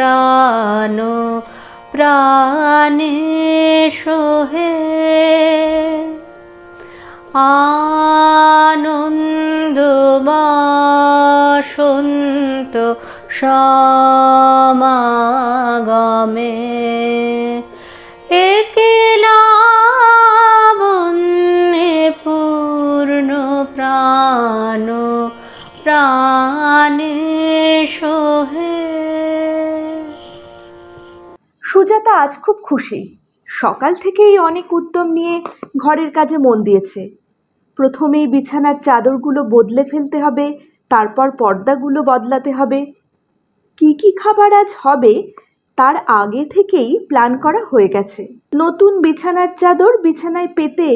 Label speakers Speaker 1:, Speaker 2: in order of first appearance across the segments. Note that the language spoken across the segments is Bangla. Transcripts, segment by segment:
Speaker 1: প্রাণ প্রাণে সোহে। আনন্দ বসন্ত সমাগমে একেলাবন্যে পূর্ণ প্রাণ প্রাণে সোহে।
Speaker 2: সুজাতা আজ খুব খুশি। সকাল থেকেই অনেক উদ্যম নিয়ে ঘরের কাজে মন দিয়েছে। প্রথমেই বিছানার চাদরগুলো বদলে ফেলতে হবে, তারপর পর্দাগুলো বদলাতে হবে। কি কি খাবার আজ হবে, তার আগে থেকেই প্ল্যান করা হয়ে গেছে। নতুন বিছানার চাদর বিছানায় পেতে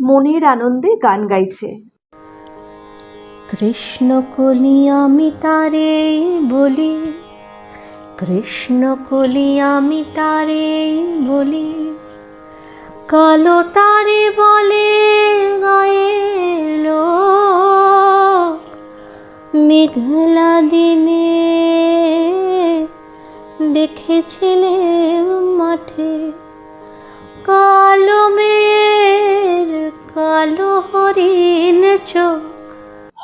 Speaker 2: মনের আনন্দে গান গাইছে।
Speaker 1: কৃষ্ণ কলি আমি তারে বলি কৃষ্ণ কলি আমি তারে বলি, কালো তারে বলে গায়েল মেঘলা দিনে দেখেছিলে মাঠে, কালো মেয়ের কালো হরিণ চোখ।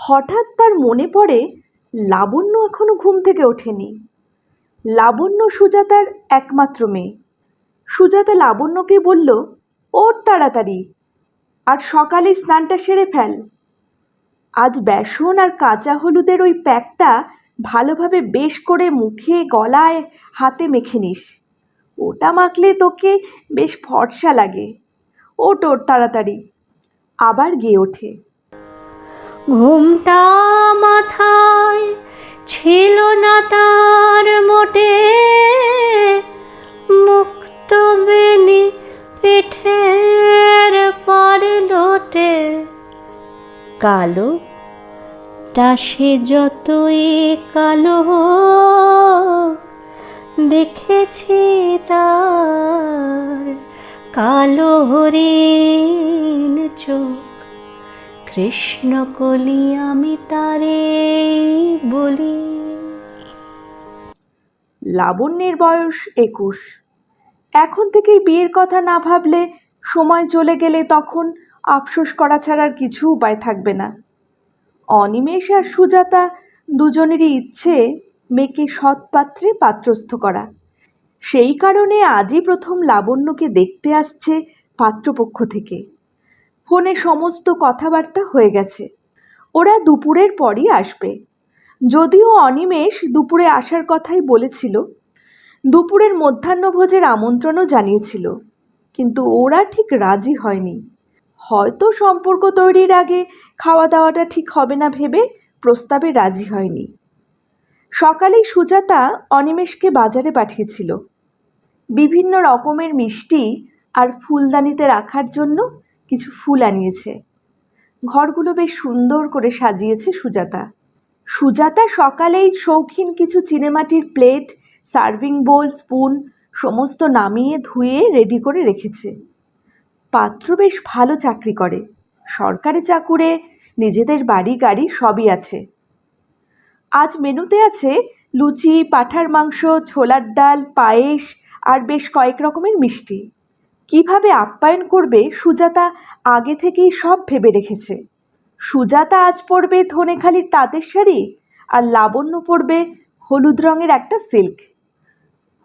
Speaker 2: হঠাৎ তার মনে পড়ে, লাবণ্য এখনও ঘুম থেকে ওঠেনি। লাবণ্য সুজাতার একমাত্র মেয়ে। সুজাতা লাবণ্যকে বলল ওর তাড়াতাড়ি, আর সকালে স্নানটা সেরে ফেল। আজ বেসন আর কাঁচা হলুদের ওই প্যাকটা ভালোভাবে বেশ করে মুখে, গলায়, হাতে মেখে নিস। ওটা মাখলে তোকে বেশ ফর্সা লাগে। ওট ওর তাড়াতাড়ি। আবার গিয়ে ওঠে।
Speaker 1: ঘুমটা মাথায় ছিল না তার মোটে। মুক্ত বেনি পিঠের পর লোটে। কালো দাসে যতই কালো দেখেছি তার কালো হরিণ চোখ। কৃষ্ণ কলি আমি তারে বলি।
Speaker 2: লাবণ্যের বয়স একুশ। এখন থেকেই বিয়ের কথা না ভাবলে সময় চলে গেলে তখন আফসোস করা ছাড়ার কিছু উপায় থাকবে না। অনিমেষ আর সুজাতা দুজনেরই ইচ্ছে মেয়েকে সৎপাত্রে পাত্রস্থ করা। সেই কারণে আজই প্রথম লাবণ্যকে দেখতে আসছে পাত্রপক্ষ থেকে। ফোনে সমস্ত কথাবার্তা হয়ে গেছে। ওরা দুপুরের পরই আসবে। যদিও অনিমেষ দুপুরে আসার কথাই বলেছিল। দুপুরের মধ্যাহ্নভোজের আমন্ত্রণও জানিয়েছিল। কিন্তু ওরা ঠিক রাজি হয়নি। হয়তো সম্পর্ক তৈরির আগে খাওয়া দাওয়াটা ঠিক হবে না ভেবে প্রস্তাবে রাজি হয়নি। সকালেই সুজাতা অনিমেষকে বাজারে পাঠিয়েছিল। বিভিন্ন রকমের মিষ্টি আর ফুলদানিতে রাখার জন্য কিছু ফুল আনিয়েছে। ঘরগুলো বেশ সুন্দর করে সাজিয়েছে সুজাতা। সুজাতা সকালেই শৌখিন কিছু চিনেমাটির প্লেট, সার্ভিং বোল, স্পুন, সমস্ত নামিয়ে ধুয়ে রেডি করে রেখেছে। পাত্র বেশ ভালো চাকরি করে। সরকারি চাকুরে নিজেদের বাড়ি গাড়ি সবই আছে। আজ মেনুতে আছে লুচি, পাঠার মাংস, ছোলার ডাল, পায়েস আর বেশ কয়েক রকমের মিষ্টি। কীভাবে আপ্যায়ন করবে সুজাতা আগে থেকেই সব ভেবে রেখেছে। সুজাতা আজ পরবে ধনেখালির তাঁতের শাড়ি আর লাবণ্য পরবে হলুদ রঙের একটা সিল্ক।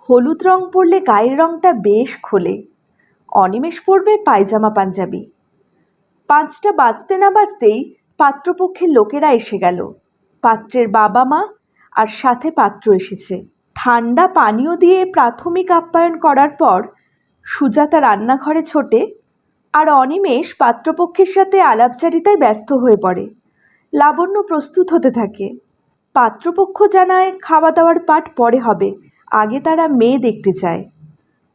Speaker 2: হলুদ রং পরলে গায়ের রংটা বেশ খোলে। অনিমেষ পরবে পায়জামা পাঞ্জাবি। পাঁচটা বাজতে না বাজতেই পাত্রপক্ষের লোকেরা এসে গেল। পাত্রের বাবা মা আর সাথে পাত্র এসেছে। ঠান্ডা পানীয় দিয়ে প্রাথমিক আপ্যায়ন করার পর সুজাতা রান্নাঘরে ছোটে আর অনিমেষ পাত্রপক্ষের সাথে আলাপচারিতায় ব্যস্ত হয়ে পড়ে। লাবণ্য প্রস্তুত হতে থাকে। পাত্রপক্ষ জানায় খাওয়া দাওয়ার পাঠ পরে হবে, আগে তারা মেয়ে দেখতে চায়।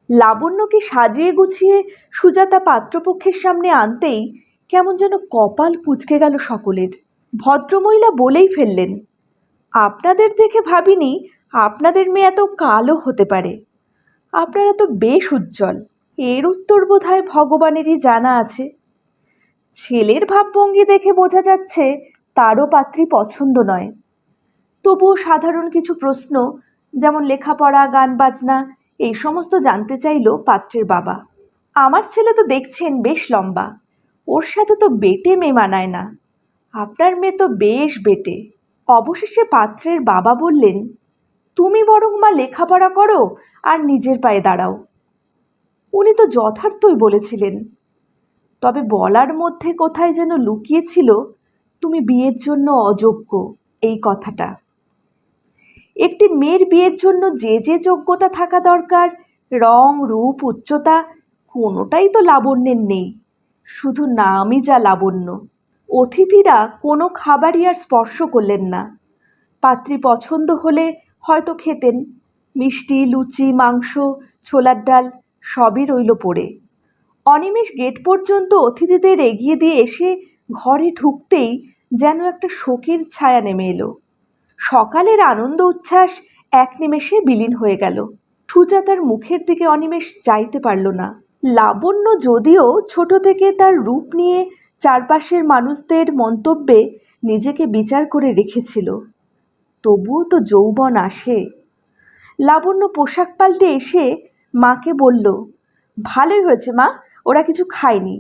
Speaker 2: লাবণ্যকে সাজিয়ে গুছিয়ে সুজাতা পাত্রপক্ষের সামনে আনতেই কেমন যেন কপাল কুচকে গেল সকলের। ভদ্রমহিলা বলেই ফেললেন, আপনাদের দেখে ভাবিনি, আপনাদের মেয়ে এত কালো হতে পারে। আপনারা তো বেশ উজ্জ্বল। এর উত্তর বোধহয় ভগবানেরই জানা আছে। ছেলের ভাবভঙ্গি দেখে বোঝা যাচ্ছে তারও পাত্রী পছন্দ নয়। তবুও সাধারণ কিছু প্রশ্ন, যেমন লেখাপড়া, গান, বাজনা, এই সমস্ত জানতে চাইলো পাত্রের বাবা। আমার ছেলে তো দেখছেন বেশ লম্বা। ওর সাথে তো বেটে মেয়ে মানায় না। আপনার মেয়ে তো বেশ বেটে। অবশেষে পাত্রের বাবা বললেন তুমি বরং মা লেখাপড়া করো আর নিজের পায়ে দাঁড়াও। উনি তো যথার্থই বলেছিলেন, তবে বলার মধ্যে কোথায় যেন লুকিয়েছিল, তুমি বিয়ের জন্য অযোগ্য, এই কথাটা। একটি মেয়ের বিয়ের জন্য যে যে যোগ্যতা থাকা দরকার, রং, রূপ, উচ্চতা, কোনোটাই তো লাবণ্যের নেই। শুধু নামই যা লাবণ্য। অতিথিরা কোনো খাবারই আর স্পর্শ করলেন না। পাত্রী পছন্দ হলে হয়তো খেতেন। মিষ্টি, লুচি, মাংস, ছোলার ডাল সবই রইল পড়ে। অনিমেষ গেট পর্যন্ত অতিথিদের এগিয়ে দিয়ে এসে ঘরে ঢুকতেই যেন একটা শোকের ছায়া নেমে এলো। সকালের আনন্দ উচ্ছ্বাস এক নিমেষে বিলীন হয়ে গেল। সুজাতার মুখের দিকে অনিমেষ চাইতে পারল না। লাবণ্য যদিও ছোট থেকে তার রূপ নিয়ে চারপাশের মানুষদের মন্তব্যে নিজেকে বিচার করে রেখেছিল। তবুও তো যৌবন আসে। লাবণ্য পোশাক পাল্টে এসে মাকে বলল, ভালোই হয়েছে মা, ওরা কিছু খায়নি।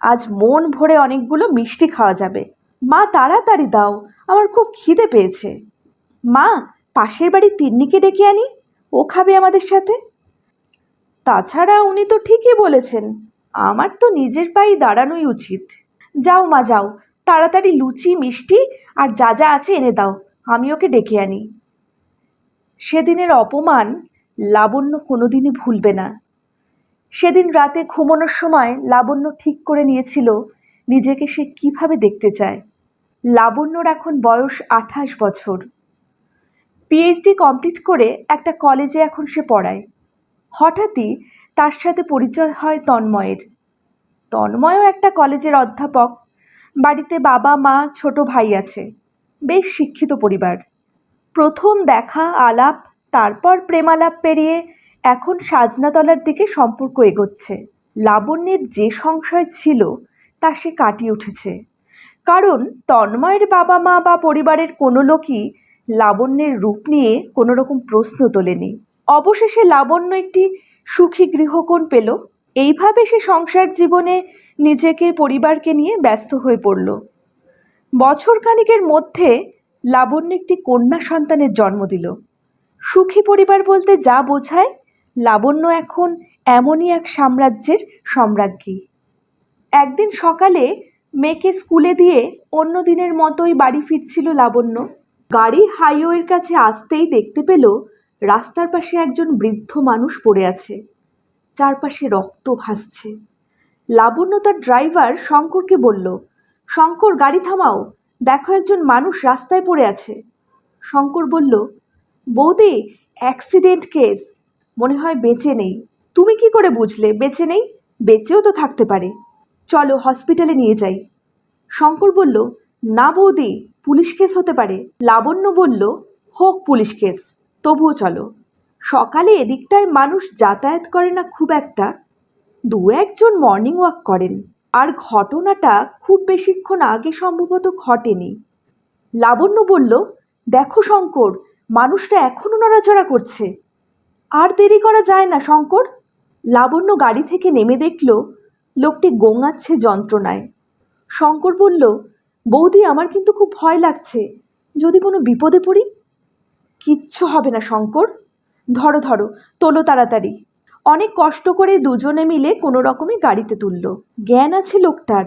Speaker 2: আজ মন ভরে অনেকগুলো মিষ্টি খাওয়া যাবে। মা, তাড়াতাড়ি দাও, আমার খুব খিদে পেয়েছে। মা, পাশের বাড়ির তিন্নিকে ডেকে আনি, ও খাবে আমাদের সাথে? তাছাড়া উনি তো ঠিকই বলেছেন, আমার তো নিজের পায়ে দাঁড়ানোই উচিত। যাও মা, যাও, তাড়াতাড়ি লুচি, মিষ্টি আর যা যা আছে এনে দাও। আমি ওকে ডেকে আনি। সেদিনের অপমান লাবণ্য কোনোদিনই ভুলবে না। সেদিন রাতে ঘুমানোর সময় লাবণ্য ঠিক করে নিয়েছিল নিজেকে সে কীভাবে দেখতে চায়। লাবণ্যর এখন বয়স আঠাশ বছর। পিএইচডি কমপ্লিট করে একটা কলেজে এখন সে পড়ায়। হঠাৎই তার সাথে পরিচয় হয় তন্ময়ের। তন্ময়ও একটা কলেজের অধ্যাপক। বাড়িতে বাবা, মা, ছোট ভাই আছে। বেশ শিক্ষিত পরিবার। প্রথম দেখা, আলাপ, তারপর প্রেমালাপ পেরিয়ে এখন সাজনাতলার দিকে সম্পর্ক এগোচ্ছে। লাবণ্যের যে সংশয় ছিল, তা সে কাটিয়ে উঠেছে। কারণ তন্ময়ের বাবা মা বা পরিবারের কোনো লোকই লাবণ্যের রূপ নিয়ে কোনো রকম প্রশ্ন তোলেনি। অবশেষে লাবণ্য একটি সুখী গৃহকোণ পেল। এইভাবে সে সংসার জীবনে নিজেকে, পরিবারকে নিয়ে ব্যস্ত হয়ে পড়ল। বছর খানিকের মধ্যে লাবণ্য একটি কন্যা সন্তানের জন্ম দিল। সুখী পরিবার বলতে যা বোঝায়, লাবণ্য এখন এমনই এক সাম্রাজ্যের সম্রাজ্ঞী। একদিন সকালে মেয়েকে স্কুলে দিয়ে অন্য দিনের মতোই বাড়ি ফিরছিল লাবণ্য। গাড়ি হাইওয়ের কাছে আসতেই দেখতে পেল রাস্তার পাশে একজন বৃদ্ধ মানুষ পড়ে আছে। চারপাশে রক্ত ভাসছে। লাবণ্য তার ড্রাইভার শঙ্করকে বলল শঙ্কর, গাড়ি থামাও। দেখো একজন মানুষ রাস্তায় পড়ে আছে। শঙ্কর বলল, বৌদি অ্যাক্সিডেন্ট কেস মনে হয় বেঁচে নেই। তুমি কি করে বুঝলে? বেঁচে নেই? বেঁচেও তো থাকতে পারে। চলো হসপিটালে নিয়ে যাই। শঙ্কর বলল, না বৌদি, পুলিশ কেস হতে পারে। লাবণ্য বলল, হোক পুলিশ কেস তবুও চলো। সকালে এদিকটায় মানুষ যাতায়াত করে না খুব একটা। দু একজন মর্নিং ওয়াক করেন। আর ঘটনাটা খুব বেশিক্ষণ আগে সম্ভবত ঘটেনি। লাবণ্য বলল, দেখো শঙ্কর, মানুষটা এখনও নড়াচড়া করছে। আর দেরি করা যায় না, শঙ্কর। লাবণ্য গাড়ি থেকে নেমে দেখল, লোকটি গোঙাচ্ছে যন্ত্রণায়। শঙ্কর বলল, বৌদি, আমার কিন্তু খুব ভয় লাগছে। যদি কোনো বিপদে পড়ি? কিচ্ছু হবে না, শঙ্কর। ধরো ধরো, তোলো তাড়াতাড়ি। অনেক কষ্ট করে দুজনে মিলে কোনো রকমে গাড়িতে তুলল। জ্ঞান আছে লোকটার।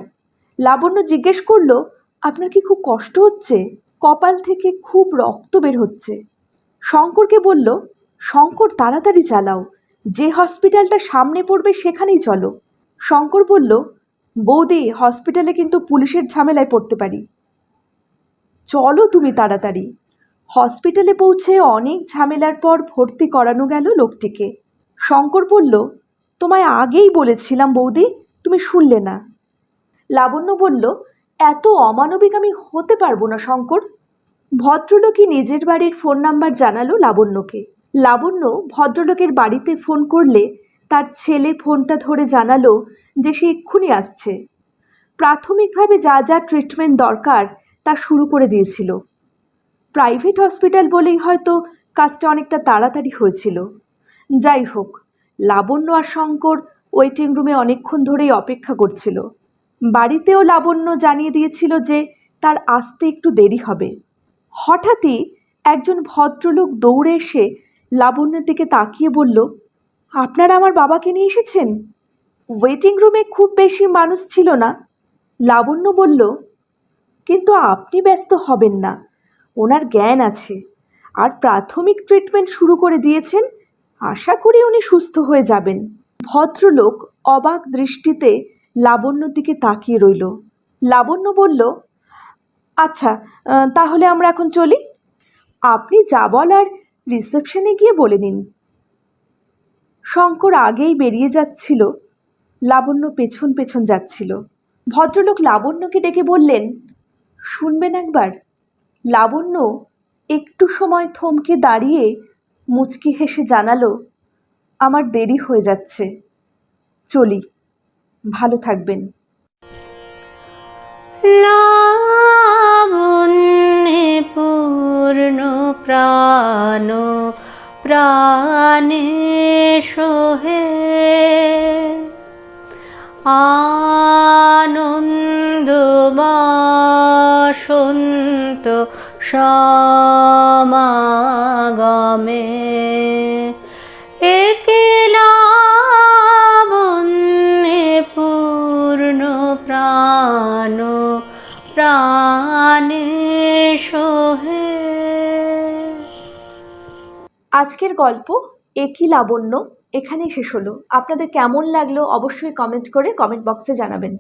Speaker 2: লাবণ্য জিজ্ঞেস করল, আপনার কি খুব কষ্ট হচ্ছে? কপাল থেকে খুব রক্ত বের হচ্ছে। শঙ্করকে বলল, শঙ্কর, তাড়াতাড়ি চালাও। যে হসপিটালটা সামনে পড়বে সেখানেই চলো। শঙ্কর বলল, বৌদি, হসপিটালে কিন্তু পুলিশের ঝামেলায় পড়তে পারি। চলো তুমি তাড়াতাড়ি। হসপিটালে পৌঁছে অনেক ঝামেলার পর ভর্তি করানো গেল লোকটিকে। শঙ্কর বলল, তোমায় আগেই বলেছিলাম বৌদি, তুমি শুনলে না। লাবণ্য বলল, এত অমানবিক আমি হতে পারব না শঙ্কর। ভদ্রলোকই নিজের বাড়ির ফোন নাম্বার জানালো লাবণ্যকে। লাবণ্য ভদ্রলোকের বাড়িতে ফোন করলে তার ছেলে ফোনটা ধরে জানালো যে সে এক্ষুনি আসছে। প্রাথমিকভাবে যা যা ট্রিটমেন্ট দরকার তা শুরু করে দিয়েছিল। প্রাইভেট হসপিটাল বলেই হয়তো কাজটা অনেকটা তাড়াতাড়ি হয়েছিল। যাই হোক, লাবণ্য আর শঙ্কর ওয়েটিং রুমে অনেকক্ষণ ধরেই অপেক্ষা করছিল। বাড়িতেও লাবণ্য জানিয়ে দিয়েছিল যে তার আসতে একটু দেরি হবে। হঠাৎই একজন ভদ্রলোক দৌড়ে এসে লাবণ্যের দিকে তাকিয়ে বলল, আপনারা আমার বাবাকে নিয়ে এসেছেন? ওয়েটিং রুমে খুব বেশি মানুষ ছিল না। লাবণ্য বলল, কিন্তু আপনি ব্যস্ত হবেন না। ওনার জ্ঞান আছে। আর প্রাথমিক ট্রিটমেন্ট শুরু করে দিয়েছেন আশা করি উনি সুস্থ হয়ে যাবেন। ভদ্রলোক অবাক দৃষ্টিতে লাবণ্যর দিকে তাকিয়ে রইল। লাবণ্য বলল আচ্ছা তাহলে আমরা এখন চলি? আপনি যা বলার রিসেপশনে গিয়ে বলে নিন। শঙ্কর আগেই বেরিয়ে যাচ্ছিল। লাবণ্য পেছন পেছন যাচ্ছিল। ভদ্রলোক লাবণ্যকে ডেকে বললেন, শুনবেন একবার, লাবণ্য একটু সময় থমকে দাঁড়িয়ে মুচকি হেসে জানালো, আমার দেরি হয়ে যাচ্ছে। চলি, ভালো থাকবেন।
Speaker 1: পূর্ণ প্রাণ, প্রাণে সোহে আনন্দ বসন্ত সমাগমে একেলাবন্যে পূর্ণ প্রাণ, প্রাণে সোহে।
Speaker 2: আজকের গল্প একই লাবণ্য। এখানেই শেষ হলো। আপনাদের কেমন লাগল অবশ্যই কমেন্ট করে কমেন্ট বক্সে জানাবেন।